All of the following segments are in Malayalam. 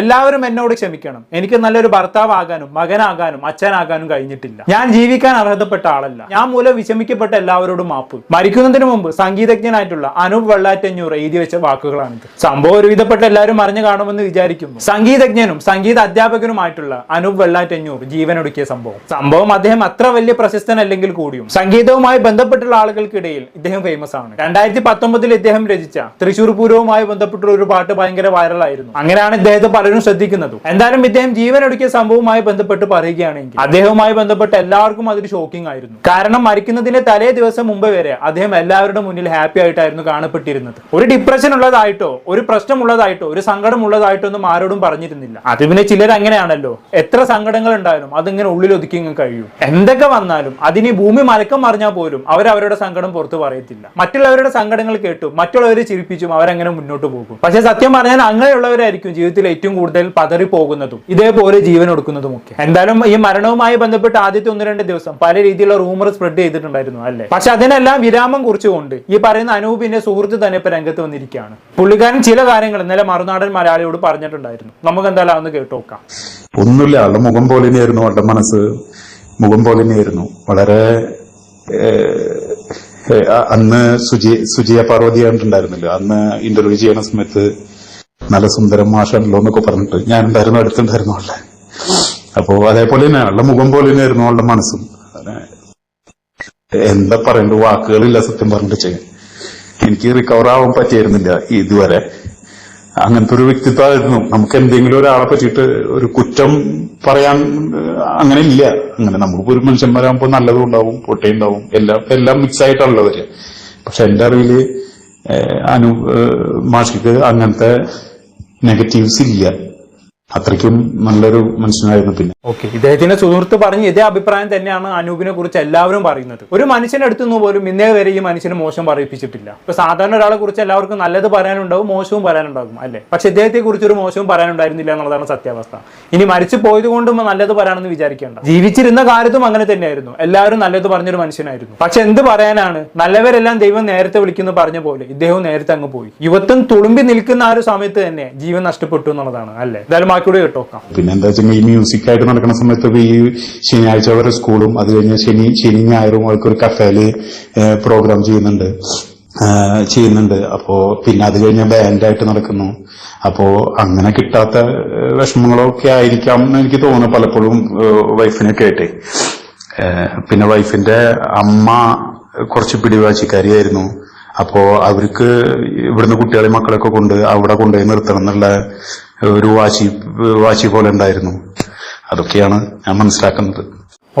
എല്ലാവരും എന്നോട് ക്ഷമിക്കണം. എനിക്ക് നല്ലൊരു ഭർത്താവാകാനും മകനാകാനും അച്ഛനാകാനും കഴിഞ്ഞിട്ടില്ല. ഞാൻ ജീവിക്കാൻ അർഹതപ്പെട്ട ആളല്ല. ഞാൻ മൂലം വിഷമിക്കപ്പെട്ട എല്ലാവരോടും മാപ്പ്. മരിക്കുന്നതിന് മുമ്പ് സംഗീതജ്ഞനായിട്ടുള്ള അനൂപ് വെള്ളാറ്റഞ്ഞൂർ എഴുതി വെച്ച വാക്കുകളാണിത്. സംഭവം ഒരുവിധപ്പെട്ട എല്ലാവരും അറിഞ്ഞു കാണുമെന്ന് വിചാരിക്കുന്നു. സംഗീതജ്ഞനും സംഗീത അധ്യാപകനുമായിട്ടുള്ള അനൂപ് വെള്ളാറ്റഞ്ഞൂർ ജീവനൊടുക്കിയ സംഭവം. സംഭവം അദ്ദേഹം അത്ര വലിയ പ്രശസ്തനല്ലെങ്കിൽ കൂടിയും സംഗീതവുമായി ബന്ധപ്പെട്ടുള്ള ആളുകൾക്കിടയിൽ ഇദ്ദേഹം ഫേമസ് ആണ്. രണ്ടായിരത്തി പത്തൊമ്പതിൽ ഇദ്ദേഹം രചിച്ച തൃശൂർ പൂരവുമായി ബന്ധപ്പെട്ടുള്ള ഒരു പാട്ട് ഭയങ്കര വൈറലായിരുന്നു അങ്ങനെയാണ് ഇദ്ദേഹത്തെ പലരും ശ്രദ്ധിക്കുന്നതും. എന്തായാലും ഇദ്ദേഹം ജീവനൊടുക്കിയ സംഭവവുമായി ബന്ധപ്പെട്ട് പറയുകയാണെങ്കിൽ അദ്ദേഹവുമായി ബന്ധപ്പെട്ട് എല്ലാവർക്കും അതൊരു ഷോക്കിംഗ് ആയിരുന്നു. കാരണം മരിക്കുന്നതിന്റെ തലേ ദിവസം മുമ്പ് വരെ അദ്ദേഹം എല്ലാവരുടെ മുന്നിൽ ഹാപ്പി ആയിട്ടായിരുന്നു കാണപ്പെട്ടിരുന്നത്. ഒരു ഡിപ്രഷൻ ഉള്ളതായിട്ടോ ഒരു പ്രശ്നമുള്ളതായിട്ടോ ഒരു സങ്കടം ഉള്ളതായിട്ടോ ഒന്നും ആരോടും പറഞ്ഞിരുന്നില്ല. അത് പിന്നെ ചിലർ അങ്ങനെയാണല്ലോ. എത്ര സങ്കടങ്ങൾ ഉണ്ടായാലും അതിങ്ങനെ ഉള്ളിൽ ഒതുക്കി കഴിയും. എന്തൊക്കെ വന്നാലും അതിന് ഭൂമി മലക്കം മറിഞ്ഞാൽ പോലും അവർ അവരുടെ സങ്കടം പുറത്തു പറയത്തില്ല. മറ്റുള്ളവരുടെ സങ്കടങ്ങൾ കേട്ടും മറ്റുള്ളവരെ ചിരിപ്പിച്ചും അവരങ്ങനെ മുന്നോട്ട് പോകും. പക്ഷെ സത്യം പറഞ്ഞാൽ അങ്ങനെയുള്ളവരായിരിക്കും ജീവിതത്തിൽ ഏറ്റവും കൂടുതൽ പതറി പോകുന്നതും ഇതേപോലെ ജീവൻ എടുക്കുന്നതും ഒക്കെ എന്തായാലും ഈ മരണവുമായി ബന്ധപ്പെട്ട് ആദ്യത്തെ ഒന്ന് രണ്ട് ദിവസം പല രീതിയിലുള്ള റൂമർ സ്പ്രെഡ് ചെയ്തിട്ടുണ്ടായിരുന്നു അല്ലേ? പക്ഷെ അതിനെല്ലാം വിരാമം കുറിച്ചുകൊണ്ട് ഈ പറയുന്ന അനൂപിന്റെ സുഹൃത്ത് തന്നെ ഇപ്പൊ രംഗത്ത് വന്നിരിക്കുകയാണ്. പുള്ളിക്കാരൻ ചില കാര്യങ്ങൾ ഇന്നലെ മറുനാടൻ മലയാളിയോട് പറഞ്ഞിട്ടുണ്ടായിരുന്നു. നമുക്ക് എന്തായാലും ഒന്ന് കേട്ടു നോക്കാം. ഒന്നുമില്ല അവളുടെ മുഖം പോലെ തന്നെയായിരുന്നു അവളുടെ മനസ്സ്. മുഖം പോലെ തന്നെയായിരുന്നു. വളരെ അന്ന് സുജി സുജിയ പാർവതി കണ്ടിട്ടുണ്ടായിരുന്നല്ലോ. അന്ന് ഇന്റർവ്യൂ ചെയ്യുന്ന സമയത്ത് നല്ല സുന്ദരം മാഷാണല്ലോ എന്നൊക്കെ പറഞ്ഞിട്ട് ഞാൻ ഉണ്ടായിരുന്നു അടുത്തുണ്ടായിരുന്നു അവളുടെ. അപ്പോ അതേപോലെ തന്നെ അവളുടെ മുഖം പോലെ തന്നെയായിരുന്നു അവളുടെ മനസ്സും. എന്താ പറയണ്ടത് വാക്കുകളില്ല സത്യം പറഞ്ഞിട്ട് ചെയ്യാൻ. എനിക്ക് റിക്കവർ ആവാൻ പറ്റിയിരുന്നില്ല ഇതുവരെ. അങ്ങനത്തെ ഒരു വ്യക്തിത്വമായിരുന്നു. നമുക്ക് എന്തെങ്കിലും ഒരാളെ പറ്റിയിട്ട് ഒരു കുറ്റം പറയാൻ അങ്ങനെ ഇല്ല. അങ്ങനെ നമുക്കിപ്പോ ഒരു മനുഷ്യന്മാരാകുമ്പോൾ നല്ലതും ഉണ്ടാവും പൊട്ടയുണ്ടാവും. എല്ലാം എല്ലാം മിക്സ് ആയിട്ടാണല്ലോ വരിക. പക്ഷെ എന്റെ അറിവിൽ അനു മാഷിക്ക് അങ്ങനത്തെ നെഗറ്റീവ്സ് ഇല്ല. അത്രയ്ക്കും നല്ലൊരു മനുഷ്യനായിരുന്നു പിന്നെ. ഓക്കെ ഇദ്ദേഹത്തിന്റെ സുഹൃത്ത് പറഞ്ഞ് ഇതേ അഭിപ്രായം തന്നെയാണ് അനൂപിനെ കുറിച്ച് എല്ലാവരും പറയുന്നത്. ഒരു മനുഷ്യന്റെ അടുത്ത് നിന്ന് പോലും ഇന്നേ വരെ ഈ മനുഷ്യന് മോശം പറയിപ്പിച്ചിട്ടില്ല. ഇപ്പൊ സാധാരണ ഒരാളെ കുറിച്ച് എല്ലാവർക്കും നല്ലത് പറയാനുണ്ടാവും മോശവും പറയാനുണ്ടാകും അല്ലേ? പക്ഷെ ഇദ്ദേഹത്തെ കുറിച്ച് ഒരു മോശവും പറയാനുണ്ടായിരുന്നില്ല എന്നുള്ളതാണ് സത്യാവസ്ഥ. ഇനി മരിച്ചു പോയത് കൊണ്ടും നല്ലത് പറയാണെന്ന് വിചാരിക്കേണ്ട. ജീവിച്ചിരുന്ന കാര്യത്തും അങ്ങനെ തന്നെയായിരുന്നു. എല്ലാവരും നല്ലത് പറഞ്ഞൊരു മനുഷ്യനായിരുന്നു. പക്ഷെ എന്ത് പറയാനാണ്? നല്ലവരെല്ലാം ദൈവം നേരത്തെ വിളിക്കുന്നു പറഞ്ഞ പോലെ ഇദ്ദേഹവും നേരത്തെ അങ്ങ് പോയി. യുവത്വം തുളുമ്പി നിൽക്കുന്ന ആ ഒരു സമയത്ത് തന്നെ ജീവൻ നഷ്ടപ്പെട്ടു എന്നുള്ളതാണ് അല്ലേ? എന്തായാലും ബാക്കിയോട് കേട്ടോക്കാം. പിന്നെ എന്താ വെച്ചാൽ ഈ മ്യൂസിക് ആയിട്ട് നടക്കുന്ന സമയത്ത് ഈ ശനിയാഴ്ച വരെ സ്കൂളും അത് കഴിഞ്ഞ ശനി ശനി ഞായറും അവർക്ക് ഒരു കഫേൽ പ്രോഗ്രാം ചെയ്യുന്നുണ്ട്. ചെയ്യുന്നുണ്ട്. അപ്പോ പിന്നെ അത് കഴിഞ്ഞ ബാൻഡായിട്ട് നടക്കുന്നു. അപ്പോ അങ്ങനെ കിട്ടാത്ത വിഷമങ്ങളൊക്കെ ആയിരിക്കാം എന്ന് എനിക്ക് തോന്നുന്നു പലപ്പോഴും വൈഫിനെ കേട്ടെ. പിന്നെ വൈഫിന്റെ അമ്മ കുറച്ച് പിടിവാശിക്കാരിയായിരുന്നു. അപ്പോ അവർക്ക് ഇവിടുന്ന് കുട്ടികളെ മക്കളൊക്കെ കൊണ്ട് അവിടെ കൊണ്ടുപോയി നിർത്തണം എന്നുള്ള ഒരു വാശി വാശി പോലെ ഉണ്ടായിരുന്നു. അതൊക്കെയാണ് ഞാൻ മനസ്സിലാക്കുന്നത്.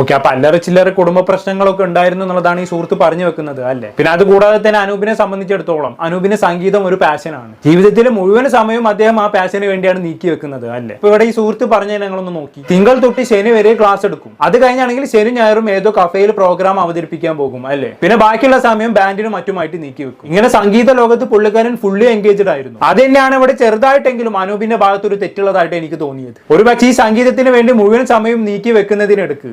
ഓക്കെ അപ്പൊ അല്ലറ ചില്ലറ കുടുംബ പ്രശ്നങ്ങളൊക്കെ ഉണ്ടായിരുന്നു എന്നുള്ളതാണ് ഈ സുഹൃത്ത് പറഞ്ഞു വെക്കുന്നത് അല്ലേ? പിന്നെ അത് കൂടാതെ തന്നെ അനൂപിനെ സംബന്ധിച്ചിടത്തോളം അനൂപിന് സംഗീതം ഒരു പാഷനാണ് ജീവിതത്തിലെ മുഴുവൻ സമയവും അദ്ദേഹം ആ പാഷന് വേണ്ടിയാണ് നീക്കി വെക്കുന്നത് അല്ലേ? ഇപ്പൊ ഇവിടെ ഈ സുഹൃത്ത് പറഞ്ഞ ഞങ്ങളൊന്ന് നോക്കി. തിങ്കൾ തൊട്ട് ശനി വരെ ക്ലാസ് എടുക്കും. അത് കഴിഞ്ഞാണെങ്കിൽ ശനി ഞായറും ഏതോ കഫേയിൽ പ്രോഗ്രാം അവതരിപ്പിക്കാൻ പോകും അല്ലേ? പിന്നെ ബാക്കിയുള്ള സമയം ബാൻഡിനും മറ്റുമായിട്ട് നീക്കി വെക്കും. ഇങ്ങനെ സംഗീത ലോകത്ത് പുള്ളിക്കാരൻ ഫുള്ളി എൻഗേജ്ഡ് ആയിരുന്നു. അത് തന്നെയാണ് ഇവിടെ ചെറുതായിട്ടെങ്കിലും അനൂപിന്റെ ഭാഗത്ത് ഒരു തെറ്റുള്ളതായിട്ട് എനിക്ക് തോന്നിയത്. ഒരു പക്ഷേ ഈ സംഗീതത്തിന് വേണ്ടി മുഴുവൻ സമയം നീക്കി വെക്കുന്നതിനെടുക്ക്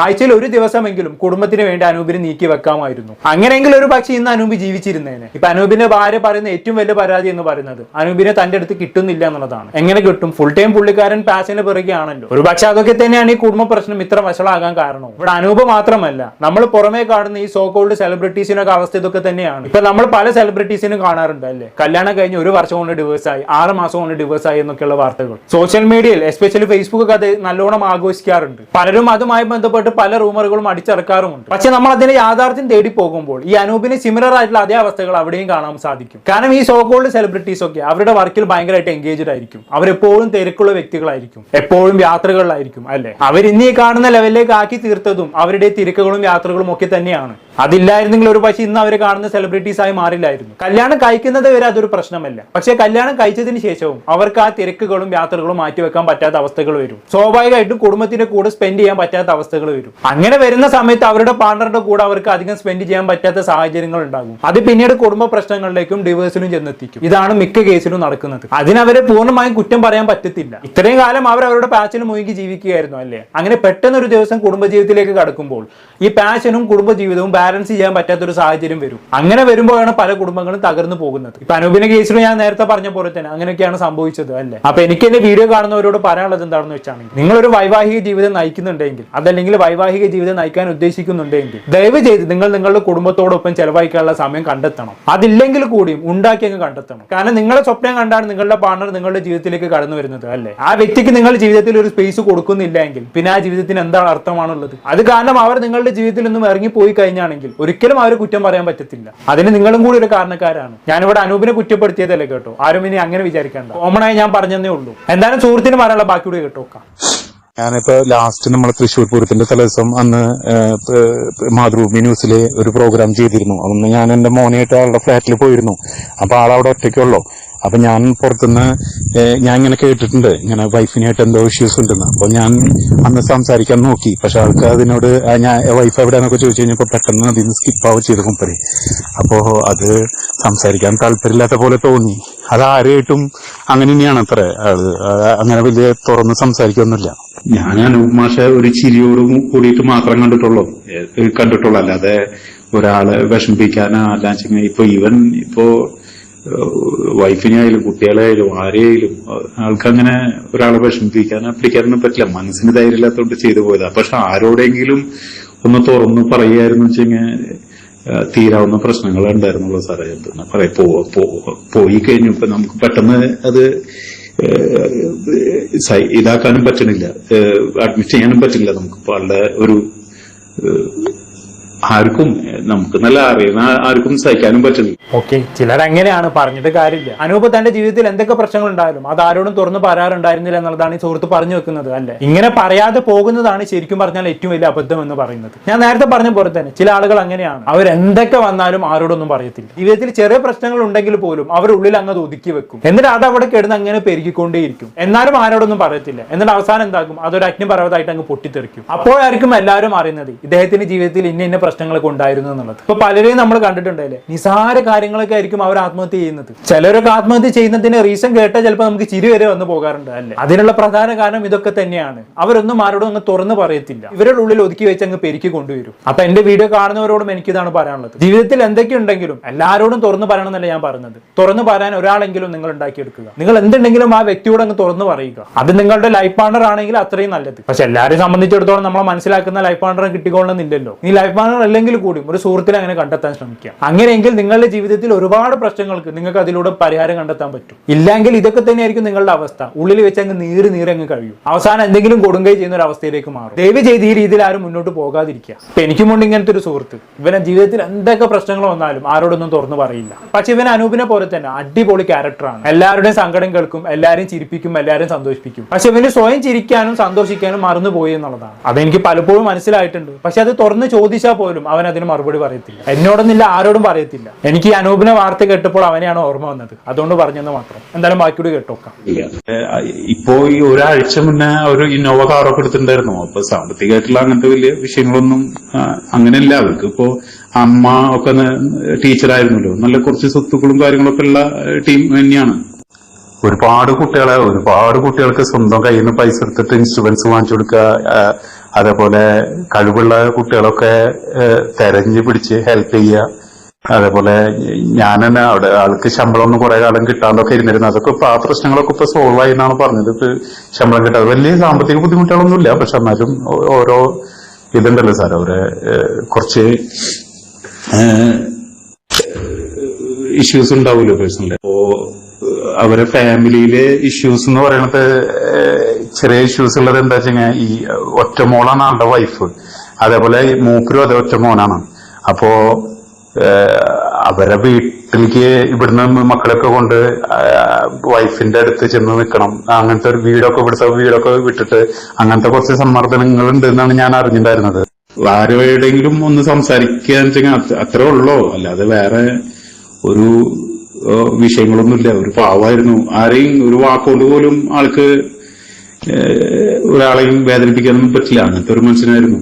ആഴ്ചയിൽ ഒരു ദിവസമെങ്കിലും കുടുംബത്തിന് വേണ്ടി അനൂപിനെ നീക്കി വെക്കാമായിരുന്നു. അങ്ങനെയെങ്കിൽ ഒരു പക്ഷേ ഇന്ന് അനൂപ് ജീവിച്ചിരുന്നേനെ. ഇപ്പൊ അനൂപിന്റെ ഭാര്യ പറയുന്ന ഏറ്റവും വലിയ പരാതി എന്ന് പറയുന്നത് അനൂപിനെ തന്റെ അടുത്ത് കിട്ടുന്നില്ല എന്നുള്ളതാണ്. എങ്ങനെ കിട്ടും? ഫുൾ ടൈം പുള്ളിക്കാരൻ പാഷന് പിറകെയാണല്ലോ. ഒരു പക്ഷെ അതൊക്കെ തന്നെയാണ് ഈ കുടുംബ പ്രശ്നം ഇത്ര വഷളാകാൻ കാരണം ഇവിടെ അനൂപ് മാത്രമല്ല നമ്മൾ പുറമേ കാണുന്ന ഈ സോ കോൾഡ് സെലിബ്രിറ്റീസിനൊക്കെ അവസ്ഥ ഇതൊക്കെ തന്നെയാണ്. ഇപ്പൊ നമ്മൾ പല സെലിബ്രിറ്റീസിനും കാണാറുണ്ട് അല്ലേ? കല്യാണം കഴിഞ്ഞ് ഒരു വർഷം കൊണ്ട് ഡിവേഴ്സ് ആയി ആറ് മാസം കൊണ്ട് ഡിവേഴ്സ് ആയി എന്നൊക്കെയുള്ള വാർത്തകൾ. സോഷ്യൽ മീഡിയയിൽ എസ്പെഷ്യലി ഫേസ്ബുക്ക് ഒക്കെ അത് നല്ലോണം ആഘോഷിക്കാറുണ്ട്. പലരും അതുമായി ബന്ധപ്പെട്ട് പല റൂമറുകളും അടിച്ചിറക്കാറുമുണ്ട്. പക്ഷെ നമ്മൾ അതിന്റെ യാഥാർത്ഥ്യം തേടി പോകുമ്പോൾ ഈ അനൂപിന് സിമിലർ ആയിട്ടുള്ള അതേ അവസ്ഥകൾ അവിടെയും കാണാൻ സാധിക്കും. കാരണം ഈ സോ കോൾഡ് സെലിബ്രിറ്റീസ് ഒക്കെ അവരുടെ വർക്കിൽ ഭയങ്കരമായിട്ട് എൻഗേജ്ഡ് ആയിരിക്കും. അവരെപ്പോഴും തിരക്കുള്ള വ്യക്തികളായിരിക്കും. എപ്പോഴും യാത്രകളിലായിരിക്കും അല്ലെ? അവർ ഇന്ന് ഈ കാണുന്ന ലെവലിലേക്ക് ആക്കി തീർത്തതും അവരുടെ തിരക്കുകളും യാത്രകളും ഒക്കെ തന്നെയാണ്. അതില്ലായിരുന്നെങ്കിൽ ഒരു പക്ഷേ ഇന്ന് അവർ കാണുന്ന സെലിബ്രിറ്റീസ് ആയി മാറില്ലായിരുന്നു. കല്യാണം കഴിക്കുന്നത് വരെ അതൊരു പ്രശ്നമല്ല. പക്ഷേ കല്യാണം കഴിച്ചതിന് ശേഷവും അവർക്ക് ആ തിരക്കുകളും യാത്രകളും മാറ്റിവെക്കാൻ പറ്റാത്ത അവസ്ഥകൾ വരും. സ്വാഭാവികമായിട്ടും കുടുംബത്തിന്റെ കൂടെ സ്പെൻഡ് ചെയ്യാൻ പറ്റാത്ത അവസ്ഥകൾ വരും. അങ്ങനെ വരുന്ന സമയത്ത് അവരുടെ പാർട്ണറുടെ കൂടെ അവർക്ക് അധികം സ്പെൻഡ് ചെയ്യാൻ പറ്റാത്ത സാഹചര്യങ്ങൾ ഉണ്ടാകും. അത് പിന്നീട് കുടുംബ പ്രശ്നങ്ങളിലേക്കും ഡിവേഴ്സിലും ചെന്നെത്തിക്കും. ഇതാണ് മിക്ക കേസിലും നടക്കുന്നത്. അതിനവരെ പൂർണമായും കുറ്റം പറയാൻ പറ്റത്തില്ല. ഇത്രയും കാലം അവർ അവരുടെ പാച്ചിൽ മുഴുകി ജീവിക്കുകയായിരുന്നു അല്ലേ? അങ്ങനെ പെട്ടെന്ന് ഒരു ദിവസം കുടുംബജീവിതത്തിലേക്ക് കടക്കുമ്പോൾ ഈ പാഷനും കുടുംബജീവിതവും ബാലൻസ് ചെയ്യാൻ പറ്റാത്ത ഒരു സാഹചര്യം വരും. അങ്ങനെ വരുമ്പോഴാണ് പല കുടുംബങ്ങളും തകർന്നു പോകുന്നത്. ഇപ്പൊ അനൂപിന്റെ കേസിൽ ഞാൻ നേരത്തെ പറഞ്ഞ പോലെ തന്നെ അങ്ങനെയൊക്കെയാണ് സംഭവിച്ചത് അല്ലേ? അപ്പൊ എനിക്ക് എന്റെ വീഡിയോ കാണുന്നവരോട് പറയാനുള്ളത് എന്താണെന്ന് വെച്ചാണെങ്കിൽ നിങ്ങളൊരു വൈവാഹിക ജീവിതം നയിക്കുന്നുണ്ടെങ്കിൽ അതല്ലെങ്കിൽ വൈവാഹിക ജീവിതം നയിക്കാൻ ഉദ്ദേശിക്കുന്നുണ്ടെങ്കിൽ ദയവ് ചെയ്ത് നിങ്ങൾ നിങ്ങളുടെ കുടുംബത്തോടൊപ്പം ചെലവഴിക്കാനുള്ള സമയം കണ്ടെത്തണം. അതില്ലെങ്കിൽ കൂടിയും ഉണ്ടാക്കി അങ്ങ് കണ്ടെത്തണം. കാരണം നിങ്ങളുടെ സ്വപ്നം കണ്ടാണ് നിങ്ങളുടെ പാർട്ണർ നിങ്ങളുടെ ജീവിതത്തിലേക്ക് കടന്നു വരുന്നത് അല്ലേ? ആ വ്യക്തിക്ക് നിങ്ങളുടെ ജീവിതത്തിൽ ഒരു സ്പേസ് കൊടുക്കുന്നില്ല എങ്കിൽ പിന്നെ ആ ജീവിതത്തിന് എന്താണ് അർത്ഥമാണുള്ളത്? അത് കാരണം അവർ നിങ്ങളുടെ ജീവിതത്തിൽ നിന്നും ഇറങ്ങിപ്പോയി കഴിഞ്ഞാണെങ്കിൽ ഒരിക്കലും അവർ കുറ്റം പറയാൻ പറ്റത്തില്ല. അതിന് നിങ്ങളും കൂടി ഒരു കാരണക്കാരാണ്. ഞാനിവിടെ അനൂപിനെ കുറ്റപ്പെടുത്തിയതല്ലേ കേട്ടോ? ആരും ഇനി അങ്ങനെ വിചാരിക്കണ്ട. കോമൺ ആയി ഞാൻ പറഞ്ഞതേ ഉള്ളൂ. എന്തായാലും സുഹൃത്തിന് പറയാനുള്ള ബാക്കി കൂടി കേട്ടോക്കാം ഞാനിപ്പോ ലാസ്റ്റ് നമ്മളെ തൃശ്ശൂർ പൂരത്തിന്റെ തലേദിവസം അന്ന് മാതൃഭൂമി ന്യൂസിലെ ഒരു പ്രോഗ്രാം ചെയ്തിരുന്നു. അന്ന് ഞാൻ എന്റെ മോനെയായിട്ട് ആളുടെ ഫ്ലാറ്റിൽ പോയിരുന്നു. അപ്പൊ ആളവിടെ ഒറ്റയ്ക്കുള്ളൂ. അപ്പൊ ഞാൻ പുറത്തുനിന്ന് ഞാൻ ഇങ്ങനെ കേട്ടിട്ടുണ്ട്. ഇങ്ങനെ വൈഫിനായിട്ട് എന്തോ ഇഷ്യൂസ് ഉണ്ടെന്ന്. അപ്പൊ ഞാൻ അന്ന് സംസാരിക്കാൻ നോക്കി. പക്ഷെ ആൾക്ക് അതിനോട് ഞാൻ വൈഫ് എവിടെയാന്നൊക്കെ ചോദിച്ചു കഴിഞ്ഞപ്പോ പെട്ടെന്ന് അതിൽ നിന്ന് സ്കിപ്പ് ആവുക ചെയ്ത് കുമ്പറി അപ്പോ അത് സംസാരിക്കാൻ താല്പര്യമില്ലാത്ത പോലെ തോന്നി. അത് ആരെയായിട്ടും അങ്ങനെ തന്നെയാണ് അത്ര. അങ്ങനെ വലിയ തുറന്ന് സംസാരിക്കൊന്നുമില്ല. ഞാൻ അനൂപ് മാഷ ഒരു ചിരിയോടും കൂടിയിട്ട് മാത്രം കണ്ടിട്ടുള്ളൂ. കണ്ടിട്ടുള്ളൂ. അല്ലാതെ ഒരാളെ വിഷമിപ്പിക്കാനോ അല്ലാച്ചെങ്കിൽ ഇപ്പൊ ഇവൻ ഇപ്പോ വൈഫിനായാലും കുട്ടികളായാലും ആരെയായാലും ആൾക്കങ്ങനെ ഒരാളെ വിഷമിപ്പിക്കാനോ പിടിക്കാനൊന്നും പറ്റില്ല. മനസ്സിന് ധൈര്യമില്ലാത്തതുകൊണ്ട് ചെയ്തു പോയതാ. പക്ഷെ ആരോടെങ്കിലും ഒന്ന് തുറന്ന് പറയുകയായിരുന്നു വെച്ചെങ്കിൽ തീരാവുന്ന പ്രശ്നങ്ങൾ ഉണ്ടായിരുന്നുള്ളൂ സാറേ. എന്താ പറയാ പോയി കഴിഞ്ഞു. ഇപ്പൊ നമുക്ക് പെട്ടെന്ന് അത് ഇതാക്കാനും പറ്റണില്ല. അഡ്മിറ്റ് ചെയ്യാനും പറ്റില്ല നമുക്ക് ആളുടെ ഒരു ആർക്കും നമുക്ക് നല്ല അറിയുന്ന ആർക്കും സഹിക്കാനും പറ്റുന്നു ഓക്കെ ചിലർ അങ്ങനെയാണ് പറഞ്ഞിട്ട് കാര്യമില്ല. അനൂപ് തന്റെ ജീവിതത്തിൽ എന്തൊക്കെ പ്രശ്നങ്ങൾ ഉണ്ടായാലും അത് ആരോടും തുറന്ന് പറയാറുണ്ടായിരുന്നില്ല എന്നുള്ളതാണ് ഈ സുഹൃത്ത് പറഞ്ഞു വെക്കുന്നത് അല്ലെ? ഇങ്ങനെ പറയാതെ പോകുന്നതാണ് ശരിക്കും പറഞ്ഞാൽ ഏറ്റവും വലിയ അബദ്ധം എന്ന് പറയുന്നത്. ഞാൻ നേരത്തെ പറഞ്ഞ പോലെ തന്നെ ചില ആളുകൾ അങ്ങനെയാണ്. അവർ എന്തൊക്കെ വന്നാലും ആരോടൊന്നും പറയത്തില്ല. ജീവിതത്തിൽ ചെറിയ പ്രശ്നങ്ങൾ ഉണ്ടെങ്കിൽ പോലും അവർ ഉള്ളിൽ അങ്ങ് ഒതുക്കി വെക്കും. എന്നിട്ട് അത് അവിടെ കിടന്ന് അങ്ങനെ പെരുകിക്കൊണ്ടേയിരിക്കും. എന്നാലും ആരോടൊന്നും പറയത്തില്ല. എന്നിട്ട് അവസാനം എന്താകും? അതൊരു അഗ്നിപർവതമായിട്ട് അങ്ങ് പൊട്ടിത്തെറിക്കും. അപ്പോഴായിരിക്കും എല്ലാവരും അറിയുന്നത് ഇദ്ദേഹത്തിന്റെ ജീവിതത്തിൽ ഇന്ന ഇന്ന പ്രശ്നങ്ങളൊക്കെ ഉണ്ടായിരുന്നു എന്നുള്ളത്. ഇപ്പൊ പലരെയും നമ്മൾ കണ്ടിട്ടുണ്ടല്ലേ? നിസാര കാര്യങ്ങളൊക്കെ ആയിരിക്കും അവർ ആത്മഹത്യ ചെയ്യുന്നത്. ചിലരൊക്കെ ആത്മഹത്യ ചെയ്യുന്നതിന് റീസൺ കേട്ടാൽ ചിലപ്പോൾ നമുക്ക് ചിരി വരെ വന്ന് പോകാറുണ്ട് അല്ലേ? അതിനുള്ള പ്രധാന കാരണം ഇതൊക്കെ തന്നെയാണ്. അവരൊന്നും ആരോടും അങ്ങ് തുറന്നു പറയത്തില്ല. ഇവരുടെ ഉള്ളിൽ ഒതുക്കി വെച്ച് അങ്ങ് പെരുക്കി കൊണ്ടുവരും. അപ്പൊ എന്റെ വീഡിയോ കാണുന്നവരോടും എനിക്കിതാണ് പറയാനുള്ളത്. ജീവിതത്തിൽ എന്തൊക്കെ ഉണ്ടെങ്കിലും എല്ലാവരോടും തുറന്ന് പറയണമെന്നല്ല ഞാൻ പറഞ്ഞത്. തുറന്നു പറയാൻ ഒരാളെങ്കിലും നിങ്ങൾ ഉണ്ടാക്കിയെടുക്കുക. നിങ്ങൾ എന്തുണ്ടെങ്കിലും ആ വ്യക്തിയോട് അങ്ങ് തുറന്നു പറയുക. അത് നിങ്ങളുടെ ലൈഫ് പാർട്ണർ ആണെങ്കിൽ അത്രയും നല്ലത്. പക്ഷെ എല്ലാവരെയും സംബന്ധിച്ചിടത്തോളം നമ്മളെ മനസ്സിലാക്കുന്ന ലൈഫ് പാർട്ണറെ കിട്ടിക്കൊള്ളുന്നില്ലല്ലോ ഈ ലൈഫ് പാർട്ണർ അല്ലെങ്കിൽ കൂടിയും ഒരു സുഹൃത്തിനെ അങ്ങനെ കണ്ടെത്താൻ ശ്രമിക്കുക. അങ്ങനെയെങ്കിൽ നിങ്ങളുടെ ജീവിതത്തിൽ ഒരുപാട് പ്രശ്നങ്ങൾക്ക് നിങ്ങൾക്ക് അതിലൂടെ പരിഹാരം കണ്ടെത്താൻ പറ്റും. ഇല്ലെങ്കിൽ ഇതൊക്കെ തന്നെയായിരിക്കും നിങ്ങളുടെ അവസ്ഥ. ഉള്ളിൽ വെച്ച് അങ്ങ് നീര് നീരങ്ങ് കഴിയും. അവസാനം എന്തെങ്കിലും കൊടുങ്കൈ ചെയ്യുന്ന ഒരു അവസ്ഥയിലേക്ക് മാറും. ദയവ് ചെയ്ത് ഈ രീതിയിൽ ആരും മുന്നോട്ട് പോകാതിരിക്കുക. എനിക്കും എനിക്കുമുണ്ട് ഇങ്ങനത്തെ ഒരു സുഹൃത്ത്. ഇവനെ ജീവിതത്തിൽ എന്തൊക്കെ പ്രശ്നങ്ങൾ വന്നാലും ആരോടൊന്നും തുറന്നു പറയില്ല. പക്ഷെ ഇവൻ അനൂപിനെ പോലെ തന്നെ അടിപൊളി ക്യാരക്ടറാണ് എല്ലാവരുടെയും സങ്കടം കേൾക്കും എല്ലാവരും ചിരിപ്പിക്കും എല്ലാവരും സന്തോഷിപ്പിക്കും. പക്ഷെ ഇവന് സ്വയം ചിരിക്കാനും സന്തോഷിക്കാനും മറന്നുപോയി എന്നുള്ളതാണ്. അതെനിക്ക് പലപ്പോഴും മനസ്സിലായിട്ടുണ്ട്. പക്ഷെ അത് തുറന്ന് ചോദിച്ചാൽ പോലും അവൻ അതിന് മറുപടി പറയത്തില്ല. എന്നോടൊന്നില്ല ആരോടും പറയത്തില്ല. എനിക്ക് ഈ അനൂപിനെ വാർത്ത കേട്ടപ്പോൾ അവനെയാണ് ഓർമ്മ വന്നത്. അതുകൊണ്ട് പറഞ്ഞെന്ന് മാത്രം. എന്തായാലും ബാക്കിയോട് കേട്ടോക്കാം. ഇപ്പോ ഈ ഒരാഴ്ച മുന്നേ ഒരു ഇന്നോവ കാറൊക്കെ എടുത്തിട്ടുണ്ടായിരുന്നു. അപ്പൊ സാമ്പത്തികമായിട്ടുള്ള അങ്ങനത്തെ വലിയ വിഷയങ്ങളൊന്നും അങ്ങനെയല്ല. അവർക്ക് ഇപ്പോ അമ്മ ഒക്കെ ടീച്ചറായിരുന്നല്ലോ. നല്ല കുറച്ച് സ്വത്തുക്കളും കാര്യങ്ങളൊക്കെ ഉള്ള ടീം തന്നെയാണ്. ഒരുപാട് കുട്ടികളെ ഒരുപാട് കുട്ടികൾക്ക് സ്വന്തം കയ്യിൽ നിന്ന് പൈസ എടുത്തിട്ട് ഇൻസ്ട്രുമെന്റ്സ് വാങ്ങിച്ചു കൊടുക്കുക അതേപോലെ കഴിവുള്ള കുട്ടികളൊക്കെ തെരഞ്ഞു പിടിച്ച് ഹെൽപ്പ് ചെയ്യുക. അതേപോലെ ഞാൻ തന്നെ അവിടെ ആൾക്ക് ശമ്പളം ഒന്നും കുറെ കാലം കിട്ടാണ്ടൊക്കെ ഇരുന്നിരുന്നു. അതൊക്കെ ഇപ്പൊ ആ പ്രശ്നങ്ങളൊക്കെ ഇപ്പൊ സോൾവ് ആയി എന്നാണ് പറഞ്ഞത് ശമ്പളം കിട്ടാതെ വലിയ സാമ്പത്തിക ബുദ്ധിമുട്ടുകളൊന്നും ഇല്ല പക്ഷെ എന്നാലും ഓരോ ഇതുണ്ടല്ലോ സാർ അവരെ കുറച്ച് ഇഷ്യൂസ് ഉണ്ടാവുമല്ലോ പേഴ്സണലി അപ്പോ അവരെ ഫാമിലിയിലെ ഇഷ്യൂസ് എന്ന് പറയുന്നത് ചെറിയ ഇഷ്യൂസ് ഉള്ളത് എന്താ വെച്ചാൽ ഈ ഒറ്റ ഒറ്റമോളാണ് ആളുടെ വൈഫ് അതേപോലെ മൂപ്പരും അതേ ഒറ്റ മോനാണ്. അപ്പോ അവരെ വീട്ടിലേക്ക് ഇവിടുന്ന് മക്കളൊക്കെ കൊണ്ട് വൈഫിന്റെ അടുത്ത് ചെന്ന് നിൽക്കണം അങ്ങനത്തെ ഒരു വീടൊക്കെ ഇവിടുത്തെ വീടൊക്കെ വിട്ടിട്ട് അങ്ങനത്തെ കുറച്ച് സമ്മർദ്ദങ്ങൾ ഉണ്ട് എന്നാണ് ഞാൻ അറിഞ്ഞിട്ടുണ്ടായിരുന്നത്. ആരോടെങ്കിലും ഒന്ന് സംസാരിക്കുക അത്ര- ഉള്ളൂ? അല്ലാതെ വേറെ ഒരു വിഷയങ്ങളൊന്നുമില്ല. ഒരു പാവായിരുന്നു. ആരെയും ഒരു വാക്കുകൊണ്ട് പോലും ആൾക്ക് ഒരാളെയും വേദനിപ്പിക്കാനൊന്നും പറ്റില്ല. അങ്ങനത്തെ ഒരു മനുഷ്യനായിരുന്നു.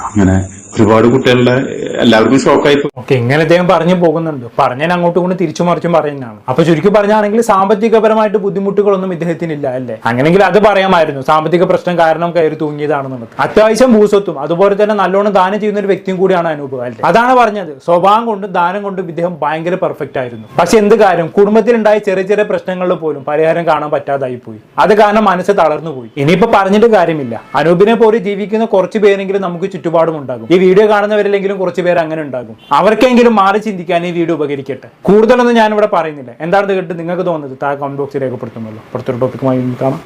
അങ്ങനെ ഒരുപാട് കുട്ടികളുടെ എല്ലാവർക്കും ഷോക്കായി ഓക്കെ ഇങ്ങനെ അദ്ദേഹം പറഞ്ഞു പോകുന്നുണ്ട്. പറഞ്ഞാൽ അങ്ങോട്ടും കൊണ്ട് തിരിച്ചു മറിച്ചും പറയുന്നതാണ്. അപ്പൊ ചുരുക്കി പറഞ്ഞാണെങ്കിൽ സാമ്പത്തികപരമായിട്ട് ബുദ്ധിമുട്ടുകളൊന്നും ഇദ്ദേഹത്തിനില്ല അല്ലേ? അങ്ങനെങ്കിൽ അത് പറയാമായിരുന്നു. സാമ്പത്തിക പ്രശ്നം കാരണം കയറി തൂങ്ങിയതാണെന്നുള്ളത്. അത്യാവശ്യം ഭൂസ്വത്തും അതുപോലെ തന്നെ നല്ലോണം ദാനം ചെയ്യുന്ന ഒരു വ്യക്തിയും കൂടിയാണ് അനുഭവം അല്ലേ? അതാണ് പറഞ്ഞത്. സ്വഭാവം കൊണ്ടും ദാനം കൊണ്ടും ഇദ്ദേഹം ഭയങ്കര പെർഫെക്റ്റ് ആയിരുന്നു. പക്ഷെ എന്ത് കാര്യം? കുടുംബത്തിലുണ്ടായ ചെറിയ ചെറിയ പ്രശ്നങ്ങളിൽ പോലും പരിഹാരം കാണാൻ പറ്റാതായി പോയി. അത് കാരണം മനസ്സ് തളർന്നു പോയി. ഇനിയിപ്പോ പറഞ്ഞിട്ട് കാര്യമില്ല. അനൂപിനെ പോലെ ജീവിക്കുന്ന കുറച്ച് പേരെങ്കിലും നമുക്ക് ചുറ്റുപാടും ഉണ്ടാകും. ഈ വീഡിയോ കാണുന്നവരില്ലെങ്കിലും കുറച്ച് പേര് അങ്ങനെ ഉണ്ടാകും. അവർക്കെങ്കിലും മാറി ചിന്തിക്കാൻ ഈ വീഡിയോ ഉപകരിക്കട്ടെ. കൂടുതലൊന്നും ഞാനിവിടെ പറയുന്നില്ല. എന്താണ് കേട്ട് നിങ്ങൾക്ക് തോന്നുന്നത്? താഴെ കമന്റ് ബോക്സിൽ രേഖപ്പെടുത്തുമല്ലോ. പുറത്തൊരു ടോപ്പിക്കുമായി കാണാം.